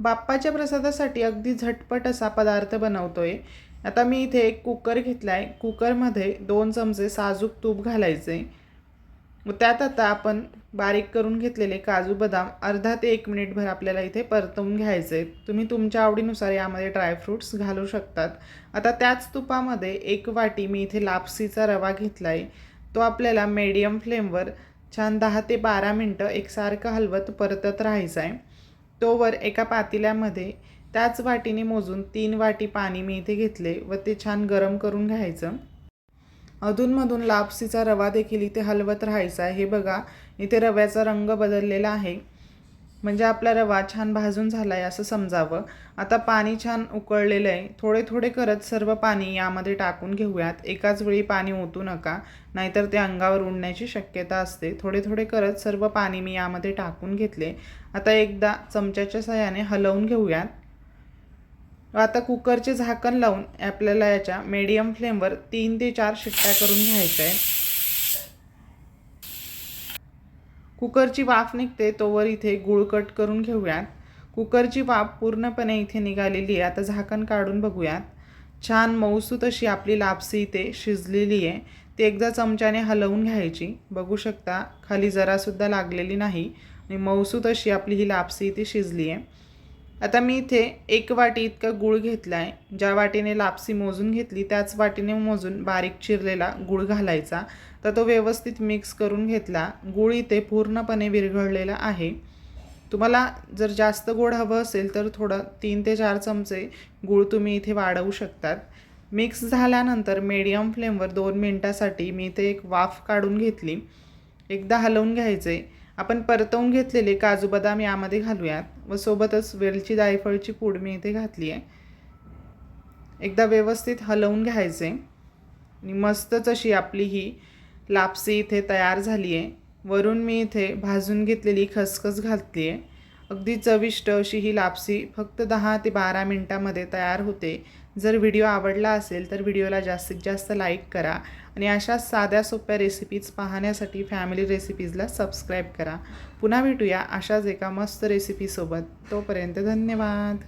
बाप्पाच्या प्रसादासाठी अगदी झटपट असा पदार्थ बनवतोय. आता मी इथे एक कुकर घेतला आहे कुकरमध्ये दोन चमचे साजूक तूप घालायचे. मग त्यात आता आपण बारीक करून घेतलेले काजू बदाम अर्धा ते एक मिनिटभर आपल्याला इथे परतवून घ्यायचे. तुम्ही तुमच्या आवडीनुसार यामध्ये ड्रायफ्रूट्स घालू शकतात. आता त्याच तुपामध्ये एक वाटी मी इथे लापसीचा रवा घेतला आहे तो आपल्याला मीडियम फ्लेमवर छान दहा ते बारा मिनटं एकसारखं हलवत परतत राहायचं आहे तोवर एका पातेल्यामध्ये त्याच वाटीने मोजून तीन वाटी पाणी मी इथे घेतले व ते छान गरम करून घ्यायचं. अधूनमधून लापसीचा रवा देखील इथे हलवत राहायचा हे बघा इथे रव्याचा रंग बदललेला आहे. म्हणजे आपला रवा छान भाजून झाला आहे असं समजावं. आता पाणी छान उकळलेलं आहे. थोडे थोडे करत सर्व पाणी यामध्ये टाकून घेऊयात. एकाच वेळी पाणी ओतू नका. नाहीतर ते अंगावर उडण्याची शक्यता असते. थोडे थोडे करत सर्व पाणी मी यामध्ये टाकून घेतले. आता एकदा चमच्याच्या सहाय्याने हलवून घेऊयात. आता कुकरचे झाकण लावून आपल्याला याच्या मीडियम फ्लेमवर तीन ते चार शिट्ट्या करून घ्यायच्या आहे कुकरची वाफ निघते तोवर इथे गुळ कट करून घेऊयात. कुकरची वाफ पूर्णपणे इथे निघालेली आहे. आता झाकण काढून बघूयात. छान मऊसूत अशी आपली लापसी इथे शिजलेली आहे. ती एकदा चमच्याने हलवून घ्यायची. बघू शकता खाली जरासुद्धा लागलेली नाही आणि मऊसूत अशी आपली ही लापसी इथे शिजली आहे. आता मी इथे एक वाटी इतका गूळ घेतला आहे ज्या वाटीने लापसी मोजून घेतली त्याच वाटीने मोजून बारीक चिरलेला गूळ घालायचा. तर तो व्यवस्थित मिक्स करून घेतला. गूळ इथे पूर्णपणे विरघळलेला आहे. तुम्हाला जर जास्त गोड हवं असेल तर थोडं तीन ते चार चमचे गूळ तुम्ही इथे वाढवू शकतात. मिक्स झाल्यानंतर मीडियम फ्लेमवर दोन मिनटासाठी मी इथे एक वाफ काढून घेतली. एकदा हलवून घ्यायचे. आपण परतवून घेतलेले काजू बदाम यामध्ये घालूयात व सोबतच वेलची जायफळची पूड मी इथे घातली आहे. एकदा व्यवस्थित हलवून घ्यायचे. आणि मस्तच अशी आपली ही लापसी इथे तयार झाली आहे. वरून मी इथे भाजून घेतलेली खसखस घातली आहे. अगदी चविष्ट अशी ही लापसी फक्त दहा ते बारा मिनटामध्ये तयार होते. जर व्हिडिओ आवडला असेल तर व्हिडिओला जास्तीत जास्त लाईक करा आणि अशा साध्या सोप्या रेसिपीज पाहण्यासाठी फॅमिली रेसिपीजला सबस्क्राईब करा. पुन्हा भेटूया अशाच एका मस्त रेसिपीसोबत. तोपर्यंत धन्यवाद.